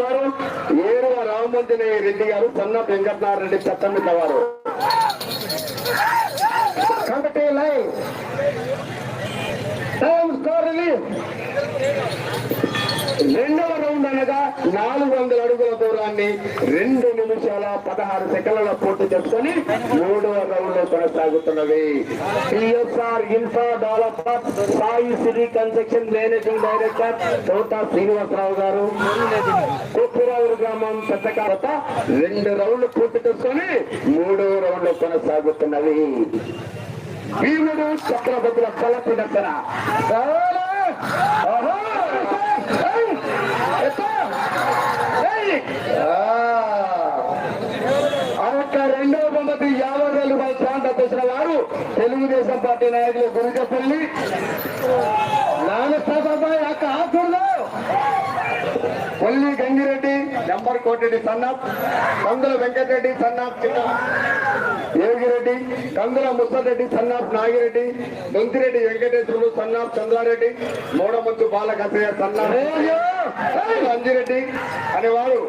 వారు ఏరువ రామమంజనయ్య రెడ్డి గారు సన్న వెంకటనారెడ్డి చట్టమిట్ల వారు. కాబట్టి స్కోర్ రిలీజ్. రెండవ నాలుగు వందల అడుగుల దూరాన్ని రెండు నిమిషాల పదహారు సెకండ్ల పూర్తి చేసుకొని మూడవ రౌండ్లో కొనసాగుతున్నవి TSR infra developer Sai city construction managing director Thota Srinivasarao garu. కుప్పురావురు గ్రామం పెద్దకాలత రెండు రౌండ్లు పూర్తి చేసుకొని మూడవ రౌండ్లో కొనసాగుతున్నవి. భీముడు చక్రవర్తుల కలపి ఒక రెండవ బొమ్మకి యాభై వేల రూపాయల ప్రాంత తెచ్చిన వారు తెలుగుదేశం పార్టీ నాయకులు గురికపల్లి నాగసాబాబాయ్ అక్క ఆకూడదు కొల్లి గంగిరెడ్డి నెంబర్ కోటిరెడ్డి సన్నాప్ కందుల వెంకటరెడ్డి సన్నాప్ చిన్న యోగిరెడ్డి కందుల ముసరెడ్డి సన్నాప్ నాగిరెడ్డి దొంతిరెడ్డి వెంకటేశ్వరుడు సన్నాప్ చంద్రారెడ్డి మూడమంతు బాలకసయ్య సన్నాప్ అంజిరెడ్డి అనేవారు.